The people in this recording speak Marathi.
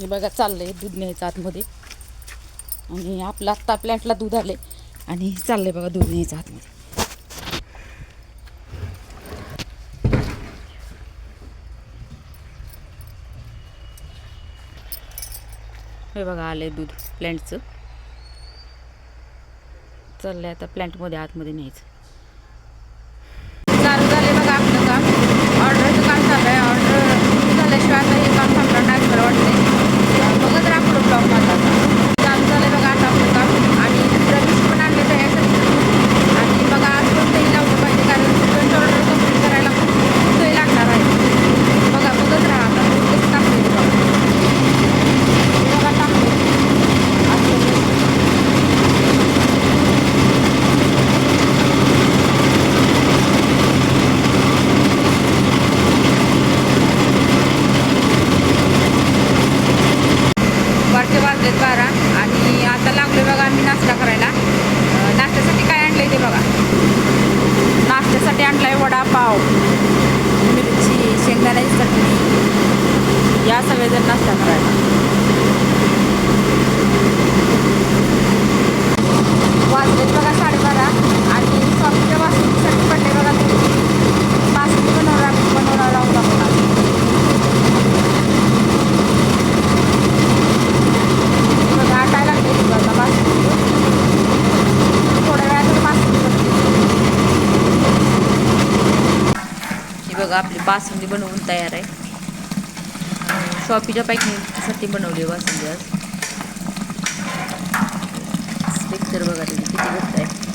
हे बघा चाललं आहे दूध न्यायचं आतमध्ये. आणि आपलं आत्ता प्लॅन्टला दूध आले आणि चाललंय बघा दूध न्यायचं आतमध्ये. हे बघा आलंय दूध प्लॅन्टचं चाललंय आता प्लॅन्टमध्ये आतमध्ये न्यायचं. आणलाय वडापाव मिरची शेंगदाण्याची चटणी या सगळेजण नाश्ता करायला. बघा आपली बासुंदी बनवून तयार आहे. शॉपीच्या पॅकिंगसाठी बनवली आहे बासुंदी आज. स्ट्रक्चर बघा तिथे किती घट्ट आहे.